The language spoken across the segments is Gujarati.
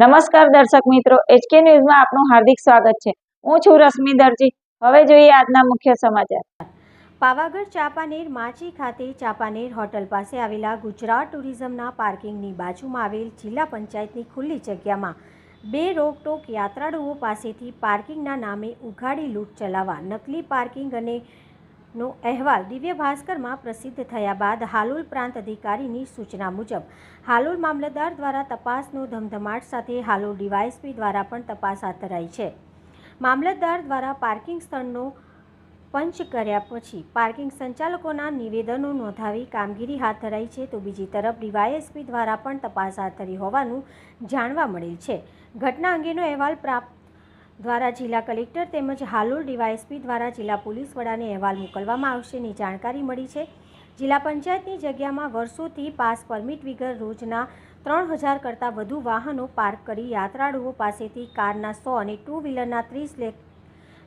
નમસ્કાર દર્શક મિત્રો એચકે ન્યૂઝમાં આપનું હાર્દિક સ્વાગત છે. હું છું રશ્મિ દરજી. હવે જોઈએ આજના મુખ્ય સમાચાર. પાવાગઢ ચાપાનેર માચી ખાતે ચાપાનેર હોટલ પાસે આવેલા ગુજરાત ટુરિઝમના પાર્કિંગની બાજુમાં આવેલ જિલ્લા પંચાયતની ખુલ્લી જગ્યામાં બે રોકટોક યાત્રાળુઓ પાસેથી પાર્કિંગના નામે ઉઘાડી લૂંટ ચલાવવા, નકલી પાર્કિંગ અને નો અહેવાલ દિવ્ય ભાસ્કરમાં પ્રસિદ્ધ થયા બાદ હાલોલ પ્રાંત અધિકારીની સૂચના મુજબ, હાલોલ મામલતદાર દ્વારા તપાસનો ધમધમાટ સાથે હાલોલ ડીવાયએસપી દ્વારા પણ તપાસ હાથ ધરાઈ છે. મામલતદાર દ્વારા પાર્કિંગ સ્થળનો પંચ કર્યા પછી પાર્કિંગ સંચાલકોના નિવેદનો નોંધાવી કામગીરી હાથ ધરાઈ છે તો બીજી તરફ ડીવાયએસપી દ્વારા પણ તપાસ હાથ ધરી હોવાનું જાણવા મળેલ છે. ઘટના અંગેનો અહેવાલ પ્રાપ્ત દ્વારા જિલ્લા કલેક્ટર તેમજ હાલોલ ડીવાયએસપી દ્વારા જિલ્લા પોલીસ વડાને અહેવાલ મોકલવામાં આવશેની જાણકારી મળી છે. જિલ્લા પંચાયતની જગ્યામાં વર્ષોથી પાસ પરમિટ વગર રોજના ત્રણ હજાર કરતાં વધુ વાહનો પાર્ક કરી યાત્રાળુઓ પાસેથી કારના સો અને ટુ વ્હીલરના ત્રીસ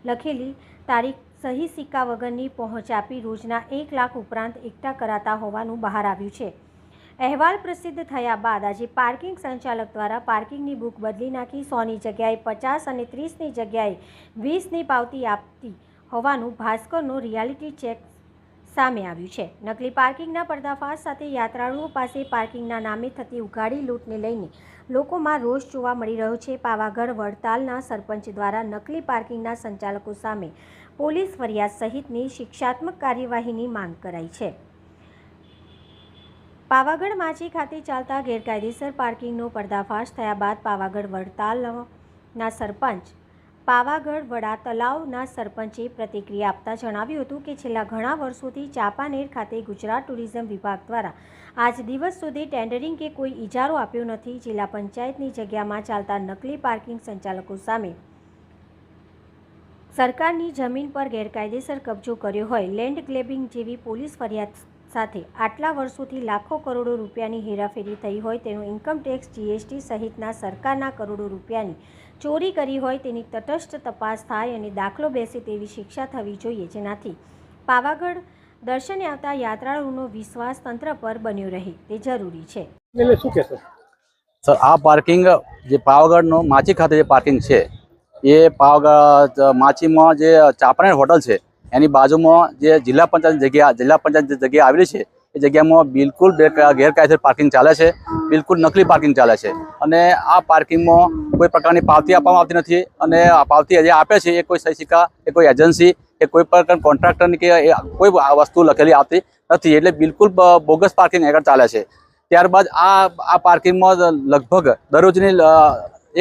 લખેલી તારીખ સહી સિક્કા વગરની પહોંચ આપી રોજના એક લાખ ઉપરાંત એકઠા કરાતા હોવાનું બહાર આવ્યું છે. અહેવાલ પ્રસિદ્ધ થયા બાદ આજે પાર્કિંગ સંચાલક દ્વારા પાર્કિંગની બુક બદલી નાખી, સોની જગ્યાએ પચાસ અને ત્રીસની જગ્યાએ વીસની પાવતી આપતી હોવાનું ભાસ્કરનો રિયાલિટી ચેક સામે આવ્યું છે. નકલી પાર્કિંગના પર્દાફાશ સાથે યાત્રાળુઓ પાસે પાર્કિંગના નામે થતી ઉઘાડી લૂંટને લઈને લોકોમાં રોષ જોવા મળી રહ્યો છે. પાવાગઢ વડતાલના સરપંચ દ્વારા નકલી પાર્કિંગના સંચાલકો સામે પોલીસ ફરિયાદ સહિતની શિક્ષાત્મક કાર્યવાહીની માંગ કરાઈ છે. પાવાગઢ માછી ખાતે ચાલતા ગેરકાયદેસર પાર્કિંગનો પર્દાફાશ થયા બાદ પાવાગઢ વડતાલના સરપંચ પાવાગઢ વડા તલાવના સરપંચે પ્રતિક્રિયા આપતા જણાવ્યું હતું કે છેલ્લા ઘણા વર્ષોથી ચાપાનેર ખાતે ગુજરાત ટુરિઝમ વિભાગ દ્વારા આજ દિવસ સુધી ટેન્ડરિંગ કે કોઈ ઇજારો આપ્યો નથી. જિલ્લા પંચાયતની જગ્યામાં ચાલતા નકલી પાર્કિંગ સંચાલકો સામે સરકારની જમીન પર ગેરકાયદેસર કબજો કર્યો હોય. લેન્ડ ગ્લેબિંગ જેવી પોલીસ ફરિયાદ સાથે આટલા વર્ષોથી લાખો કરોડો રૂપિયાની હેરાફેરી થઈ હોય તેનું ઇન્કમટેક્સ જીએસટી સહિતના સરકારના કરોડો રૂપિયાની ચોરી કરી હોય તેની તટસ્થ તપાસ થાય અને દાખલો બેસે તેવી શિક્ષા થવી જોઈએ. જેનાથી પાવાગઢ દર્શને આવતા યાત્રાળુઓનો વિશ્વાસ તંત્ર પર બન્યો રહે. તે જરૂરી છે. એટલે શું કહેશો? સર આ પાર્કિંગ જે પાવાગઢનો માછી ખાતે જે પાર્કિંગ છે એ પાવાગઢ માછીમાં જે ચાપરાણી હોટલ છે એની બાજુમાં જે જિલ્લા પંચાયત જગ્યા, જિલ્લા પંચાયત જે જગ્યા આવેલી છે, એ જગ્યામાં બિલકુલ ગેરકાયદેસર પાર્કિંગ ચાલે છે, બિલકુલ નકલી પાર્કિંગ ચાલે છે. અને આ પાર્કિંગમાં કોઈ પ્રકારની પાવતી આપવામાં આવતી નથી અને પાવતી જે આપે છે, એ કોઈ સહી સિક્કા કોઈ એજન્સી કે કોઈ પ્રકાર કોન્ટ્રાક્ટરની કે કોઈ વસ્તુ લખેલી આવતી નથી એટલે બિલકુલ બોગસ પાર્કિંગ આગળ ચાલે છે. ત્યારબાદ આ આ પાર્કિંગમાં લગભગ દરરોજની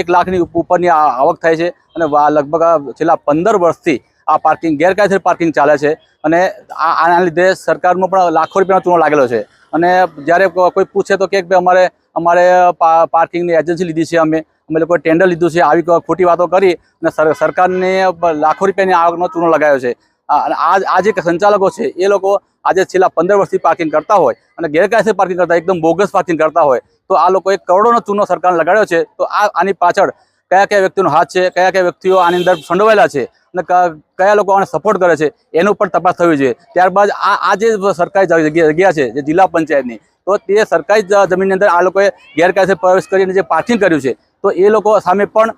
એક લાખની ઉપરની આવક થાય છે અને લગભગ છેલ્લા પંદર વર્ષથી આ પાર્કિંગ ગેરકાયદેસર પાર્કિંગ ચાલે છે અને આના લીધે સરકારનો પણ લાખો રૂપિયાનો ચૂનો લાગેલો છે. અને જ્યારે કોઈ પૂછે તો કે અમારે અમારે પાર્કિંગની એજન્સી લીધી છે અમે અમે લોકોએ ટેન્ડર લીધું છે, આવી ખોટી વાતો કરી અને સર- સરકારને લાખો રૂપિયાની આવકનો ચૂનો લગાવ્યો છે. અને આ જે સંચાલકો છે, એ લોકો આજે છેલ્લા પંદર વર્ષથી પાર્કિંગ કરતા હોય અને ગેરકાયદેસર પાર્કિંગ કરતા એકદમ બોગસ પાર્કિંગ કરતા હોય, તો આ લોકોએ કરોડોનો ચૂનો સરકારને લગાડ્યો છે. તો આ, આની પાછળ કયા કયા વ્યક્તિનો હાથ છે કયા કયા વ્યક્તિઓ આની અંદર સંડોવાયેલા છે કયા લોકો આને સપોર્ટ કરે છે, એનું પણ તપાસ થવી જોઈએ. ત્યારબાદ આ આ જે સરકારી જગ્યા છે, જે જિલ્લા પંચાયતની, તો તે સરકારી જમીનની અંદર આ લોકોએ ગેરકાયદેસર પ્રવેશ કરીને જે પાર્કિંગ કર્યું છે, તો એ લોકો સામે પણ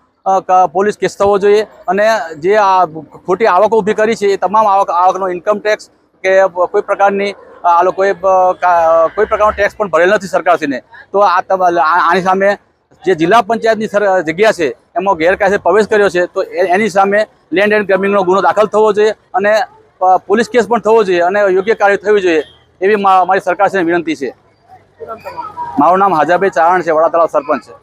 પોલીસ કેસ થવો જોઈએ અને જે આ ખોટી આવક ઊભી કરી છે, એ તમામ આવક આવકનો ઇન્કમ ટેક્સ કે કોઈ પ્રકારની, આ લોકોએ કોઈ પ્રકારનો ટેક્સ પણ ભરેલ નથી સરકારશ્રીને. તો આ આની સામે જે જિલ્લા પંચાયતની જગ્યા છે એમાં ગેરકાયદે પ્રવેશ કર્યો છે, તો એની સામે લેન્ડ એન્ડ ગ્રેબિંગનો ગુનો દાખલ થવો જોઈએ અને પોલીસ કેસ પણ થવો જોઈએ અને યોગ્ય કાર્ય થવી જોઈએ એવી મારી સરકારશ્રીને વિનંતી છે. મારું નામ હાજાભાઈ ચારણ છે વડા તળાવ સરપંચ છે.